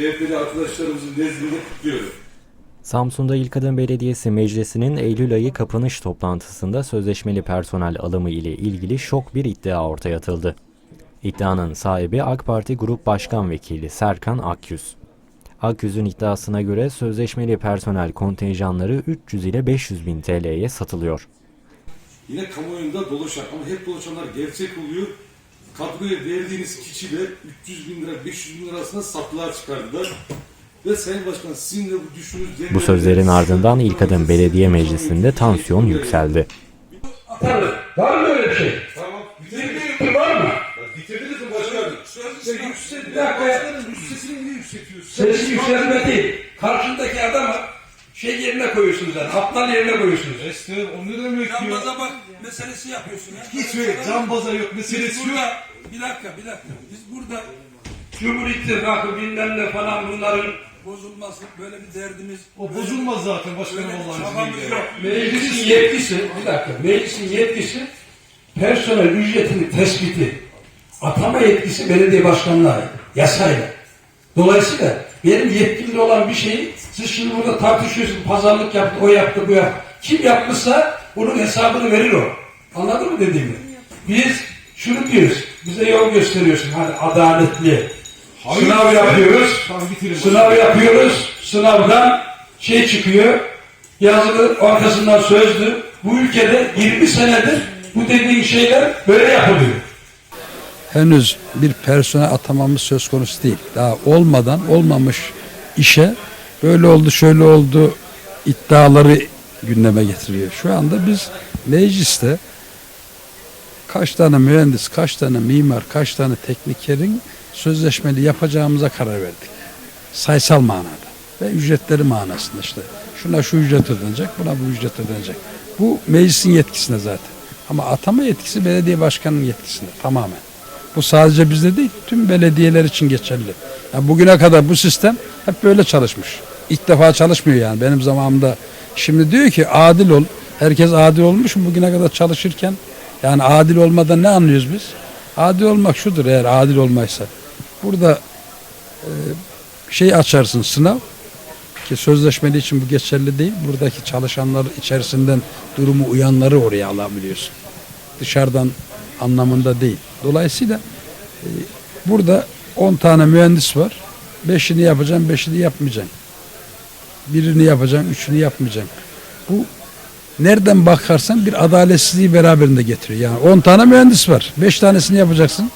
CHP'li arkadaşlarımızın nezdinde kutluyorum. Samsun'da İl Kadın Belediyesi Meclisi'nin Eylül ayı kapanış toplantısında sözleşmeli personel alımı ile ilgili şok bir iddia ortaya atıldı. İddianın sahibi AK Parti Grup Başkan Vekili Serkan Akyüz. Akyüz'ün iddiasına göre sözleşmeli personel kontenjanları 300 ile 500 bin TL'ye satılıyor. Yine kamuoyunda dolaşan ama hep dolaşanlar gerçek oluyor. Kadroya verdiğiniz kişiler 300 bin lira 500 bin lira arasında satlığa çıkardılar. Ve Sayın Başkan sizin de bu düşündüğünüz... Bu sözlerin ardından İl Kadın Belediye Meclisi'nde tansiyon yükseldi. Atarlı. Var mı öyle bir şey? Tamam. Bir var mı? Bitirdiniz mi başkanım? Sen yüksek, Bir dakika sesini yükseltiyorsun? Sesi yükselme değil. Karşındaki adamı şey yerine koyuyorsunuz yani. Aptal yerine koyuyorsunuz. Estağfurullah o ne demek ya? Cambaza bak meselesi yapıyorsun ya. Hiç öyle cambaza yok Biz meselesi yok. burada, bir dakika bir dakika. Biz burada Cumhur İttifakı bilmem ne falan bunların bozulması böyle bir derdimiz. O bozulmaz zaten başkanım Böyle bir Allah'ın çabamız izniyle. yok. meclisin yetkisi bir dakika meclisin yetkisi personel ücretini tespiti atama yetkisi belediye başkanına ait yasayla. Dolayısıyla benim yetkimde olan bir şeyi siz şimdi burada tartışıyorsunuz. Pazarlık yaptı, o yaptı, bu yaptı. Kim yapmışsa bunun hesabını verir o. Anladın mı dediğimi? Biz şunu diyoruz. Bize yol gösteriyorsun. Hani adaletli. Hayır, Sınav sen- yapıyoruz. Sınav yapıyoruz. Sınavdan şey çıkıyor. Yazılı arkasından sözlü. Bu ülkede 20 senedir bu dediğin şeyler böyle yapılıyor. henüz bir personel atamamız söz konusu değil. Daha olmadan olmamış işe böyle oldu şöyle oldu iddiaları gündeme getiriyor. Şu anda biz mecliste kaç tane mühendis, kaç tane mimar, kaç tane teknikerin sözleşmeli yapacağımıza karar verdik. Sayısal manada ve ücretleri manasında işte. Şuna şu ücret ödenecek, buna bu ücret ödenecek. Bu meclisin yetkisinde zaten. Ama atama yetkisi belediye başkanının yetkisinde tamamen. Bu sadece bizde değil, tüm belediyeler için geçerli. Yani bugüne kadar bu sistem hep böyle çalışmış. İlk defa çalışmıyor yani benim zamanımda. Şimdi diyor ki adil ol. Herkes adil olmuş mu bugüne kadar çalışırken? Yani adil olmadan ne anlıyoruz biz? Adil olmak şudur eğer adil olmaysa. Burada e, şey açarsın sınav ki sözleşmeli için bu geçerli değil. Buradaki çalışanlar içerisinden durumu uyanları oraya alabiliyorsun. Dışarıdan anlamında değil. Dolayısıyla e, burada 10 tane mühendis var. 5'ini yapacaksın, 5'ini yapmayacaksın. Birini yapacaksın, üçünü yapmayacaksın. Bu nereden bakarsan bir adaletsizliği beraberinde getiriyor. Yani 10 tane mühendis var. 5 tanesini yapacaksın.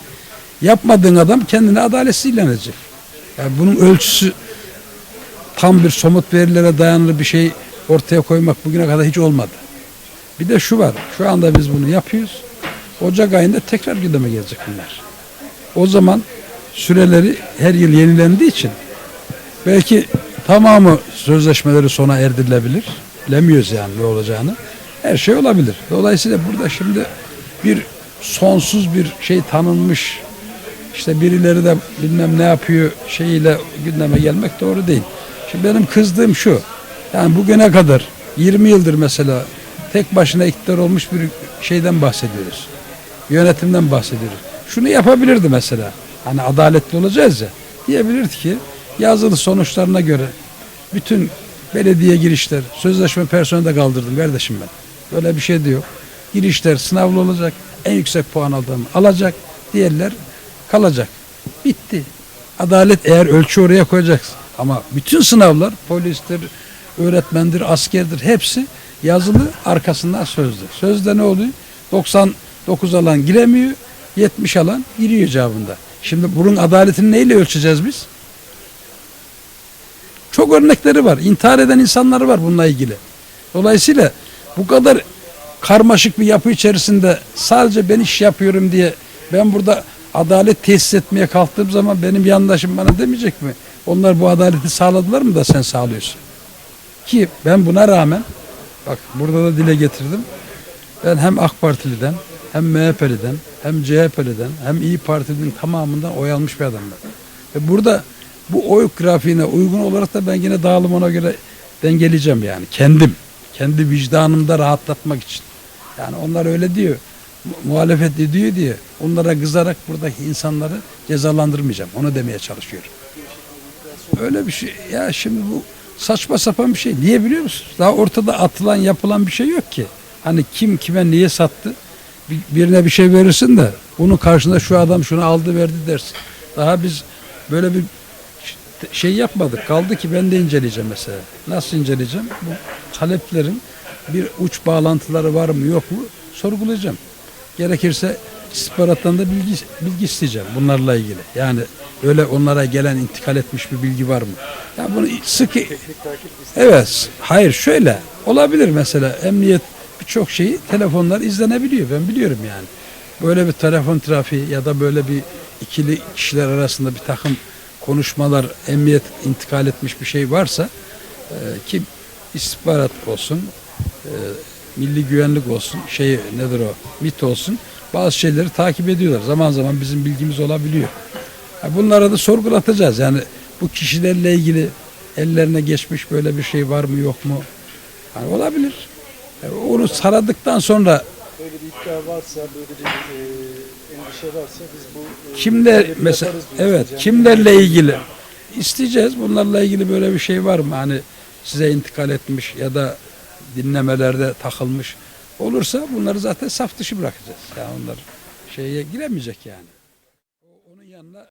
Yapmadığın adam kendini adaletsiz ilan edecek. Yani bunun ölçüsü tam bir somut verilere dayanılı bir şey ortaya koymak bugüne kadar hiç olmadı. Bir de şu var. Şu anda biz bunu yapıyoruz. Ocak ayında tekrar gündeme gelecek bunlar. O zaman süreleri her yıl yenilendiği için belki tamamı sözleşmeleri sona erdirilebilir. Bilemiyoruz yani ne olacağını. Her şey olabilir. Dolayısıyla burada şimdi bir sonsuz bir şey tanınmış işte birileri de bilmem ne yapıyor şeyiyle gündeme gelmek doğru değil. Şimdi benim kızdığım şu. Yani bugüne kadar 20 yıldır mesela tek başına iktidar olmuş bir şeyden bahsediyoruz. Yönetimden bahsediyoruz. Şunu yapabilirdi mesela. Hani adaletli olacağız ya. Diyebilirdi ki yazılı sonuçlarına göre bütün belediye girişler, sözleşme personeli de kaldırdım kardeşim ben. Böyle bir şey de yok. Girişler sınavlı olacak. En yüksek puan aldığım alacak. Diğerler kalacak. Bitti. Adalet eğer ölçü oraya koyacaksın. Ama bütün sınavlar polistir, öğretmendir, askerdir hepsi yazılı arkasından sözlü. Sözde ne oluyor? 99 alan giremiyor, 70 alan giriyor cevabında. Şimdi bunun adaletini neyle ölçeceğiz biz? Çok örnekleri var. İntihar eden insanları var bununla ilgili. Dolayısıyla bu kadar karmaşık bir yapı içerisinde sadece ben iş yapıyorum diye ben burada adalet tesis etmeye kalktığım zaman benim yandaşım bana demeyecek mi? Onlar bu adaleti sağladılar mı da sen sağlıyorsun? Ki ben buna rağmen bak burada da dile getirdim. Ben hem AK Partili'den hem MHP'liden hem CHP'liden hem İyi Parti'nin tamamından oy almış bir adamım. Ve burada bu oy grafiğine uygun olarak da ben yine dağılım ona göre dengeleyeceğim yani kendim. Kendi vicdanımda rahatlatmak için. Yani onlar öyle diyor. mu- Muhalefet ediyor diye onlara kızarak buradaki insanları cezalandırmayacağım. Onu demeye çalışıyorum. Öyle bir şey. Ya şimdi bu saçma sapan bir şey. Niye biliyor musunuz? Daha ortada atılan yapılan bir şey yok ki. Hani kim kime niye sattı? Bir- Birine bir şey verirsin de bunun karşında şu adam şunu aldı verdi dersin. Daha biz böyle bir şey yapmadık. Kaldı ki ben de inceleyeceğim mesela. Nasıl inceleyeceğim? Bu taleplerin bir uç bağlantıları var mı yok mu sorgulayacağım. Gerekirse istihbarattan da bilgi, bilgi isteyeceğim bunlarla ilgili. Yani öyle onlara gelen intikal etmiş bir bilgi var mı? Ya bunu sıkı Evet. Hayır şöyle olabilir mesela emniyet birçok şeyi telefonlar izlenebiliyor. Ben biliyorum yani. Böyle bir telefon trafiği ya da böyle bir ikili kişiler arasında bir takım konuşmalar, emniyet intikal etmiş bir şey varsa e, ki istihbarat olsun, e, milli güvenlik olsun, şey nedir o, MIT olsun bazı şeyleri takip ediyorlar. Zaman zaman bizim bilgimiz olabiliyor. Ha, Bunları da sorgulatacağız. Yani bu kişilerle ilgili ellerine geçmiş böyle bir şey var mı yok mu? Yani olabilir. E, Onu saradıktan sonra böyle bir iddia varsa, böyle bir e, endişe varsa biz bu e, kimler mesela evet Yani kimlerle ilgili isteyeceğiz. Bunlarla ilgili böyle bir şey var mı? Hani size intikal etmiş ya da dinlemelerde takılmış olursa bunları zaten saf dışı bırakacağız. Yani onlar şeye giremeyecek yani. Onun yanına